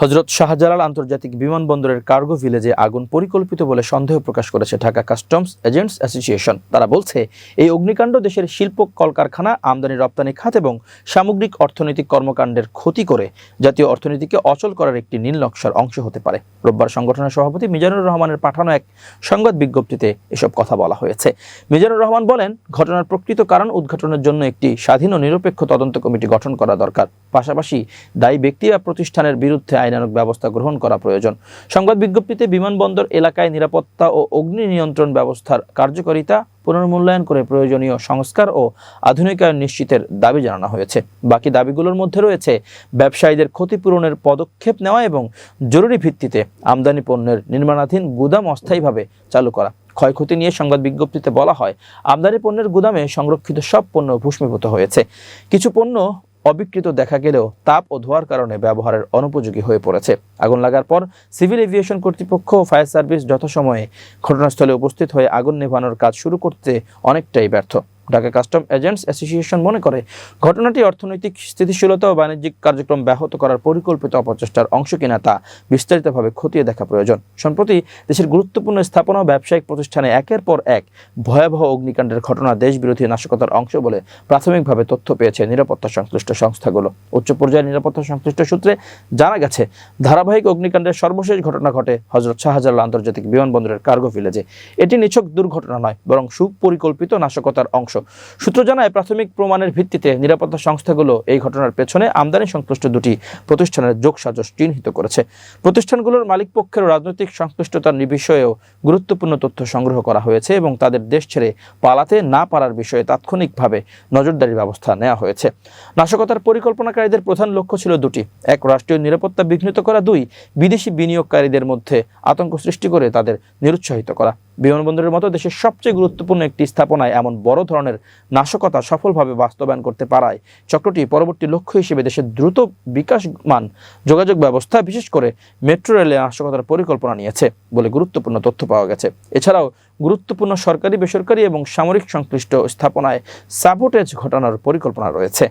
হজরত শাহজালাল আন্তর্জাতিক বিমানবন্দরের কার্গো ভিলেজে আগুন পরিকল্পিত বলে সন্দেহ প্রকাশ করেছে ঢাকা কাস্টমস এজেন্টস অ্যাসোসিয়েশন। তারা বলছে, এই অগ্নিকাণ্ড দেশের শিল্প কলকারখানা, আমদানি রপ্তানি খাত এবং সামগ্রিক অর্থনৈতিক কর্মকাণ্ডের ক্ষতি করে জাতীয় অর্থনীতিকে অচল করার একটি নীল নকশার অংশ হতে পারে। রোববার সংগঠনের সভাপতি মিজানুর রহমানের পাঠানো এক সংবাদ বিজ্ঞপ্তিতে এসব কথা বলা হয়েছে। মিজানুর রহমান বলেন, ঘটনার প্রকৃত কারণ উদ্ঘাটনের জন্য একটি স্বাধীন ও নিরপেক্ষ তদন্ত কমিটি গঠন করা দরকার। পাশাপাশি দায়ী ব্যক্তি বা প্রতিষ্ঠানের বিরুদ্ধে আইনানুগ ব্যবস্থা গ্রহণ করা প্রয়োজন। সংবাদ বিজ্ঞপ্তিতে বিমানবন্দর এলাকায় নিরাপত্তা ও অগ্নি নিয়ন্ত্রণ ব্যবস্থার কার্যকারিতা পুনর্মূল্যায়ন করে প্রয়োজনীয় সংস্কার ও আধুনিকায়ন নিশ্চিতের দাবি জানানো হয়েছে। বাকি দাবিগুলোর মধ্যে রয়েছে ব্যবসায়ীদের ক্ষতিপূরণের পদক্ষেপ নেওয়া এবং জরুরি ভিত্তিতে আমদানি পণ্যের নির্মাণাধীন গুদাম অস্থায়ীভাবে চালু করা। ক্ষয়ক্ষতি নিয়ে সংবাদ বিজ্ঞপ্তিতে বলা হয়, আমদানি পণ্যের গুদামে সংরক্ষিত সব পণ্য ভূষ্মীভূত হয়েছে। কিছু পণ্য অবিকৃত দেখা গেলেও তাপ ও ধোয়ার কারণে ব্যবহারের অনুপযোগী হয়ে পড়েছে। আগুন লাগার পর সিভিল এভিয়েশন কর্তৃপক্ষ ও ফায়ার সার্ভিস যথাসময়ে ঘটনাস্থলে উপস্থিত হয়ে আগুন নেভানোর কাজ শুরু করতে অনেকটাই ব্যর্থ। ঢাকা কাস্টম এজেন্টস অ্যাসোসিয়েশন মনে করে, ঘটনাটি অর্থনৈতিক স্থিতিশীলতা ও বাণিজ্যিক কার্যক্রম ব্যাহত করার পরিকল্পিত অপচেষ্টার অংশ কিনা তা বিস্তারিতভাবে খতিয়ে দেখা প্রয়োজন। সম্প্রতি দেশের গুরুত্বপূর্ণ স্থাপনা ও ব্যবসায়িক প্রতিষ্ঠানে একের পর এক ভয়াবহ অগ্নিকাণ্ডের ঘটনা দেশবিরোধী নাশকতার অংশ বলে প্রাথমিকভাবে তথ্য পেয়েছে নিরাপত্তা সংশ্লিষ্ট সংস্থাগুলো। উচ্চ পর্যায়ের নিরাপত্তা সংশ্লিষ্ট সূত্রে জানা গেছে, ধারাবাহিক অগ্নিকাণ্ডের সর্বশেষ ঘটনা ঘটে হজরত শাহজালাল আন্তর্জাতিক বিমানবন্দরের কার্গো ভিলেজে। এটি নিছক দুর্ঘটনা নয়, বরং সুপরিকল্পিত নাশকতার অংশ সূত্র জানায়, প্রাথমিক প্রমাণের ভিত্তিতে নিরাপত্তা সংস্থাগুলো এই ঘটনার পেছনে আমদানি সংশ্লিষ্ট দুটি প্রতিষ্ঠানের যোগসাজশ চিহ্নিত করেছে। প্রতিষ্ঠানগুলোর মালিক পক্ষের রাজনৈতিক সংশ্লিষ্টতার বিষয়েও গুরুত্বপূর্ণ তথ্য সংগ্রহ করা হয়েছে এবং তাদের দেশ ছেড়ে পালাতে না পারার বিষয়ে তাৎক্ষণিকভাবে নজরদারি ব্যবস্থা নেওয়া হয়েছে। নাশকতার পরিকল্পনাকারীদের প্রধান লক্ষ্য ছিল দুটি। এক, রাষ্ট্রীয় নিরাপত্তা বিঘ্নিত করা। দুই, বিদেশি বিনিয়োগকারীদের মধ্যে আতঙ্ক সৃষ্টি করে তাদের নিরুৎসাহিত করা। বিমানবন্দরের মতো দেশের সবচেয়ে গুরুত্বপূর্ণ একটি স্থাপনায় এমন বড় ধরনের নাশকতা সফলভাবে বাস্তবায়ন করতে পারায়। চক্রটি পরবর্তী লক্ষ্য হিসেবে দেশের দ্রুত বিকাশমান যোগাযোগ ব্যবস্থা, বিশেষ করে মেট্রো রেলে নাশকতার পরিকল্পনা নিয়েছে বলে গুরুত্বপূর্ণ তথ্য পাওয়া গেছে। এছাড়াও গুরুত্বপূর্ণ সরকারি, বেসরকারি এবং সামরিক সংশ্লিষ্ট স্থাপনায় সাবোটেজ ঘটানোর পরিকল্পনা রয়েছে।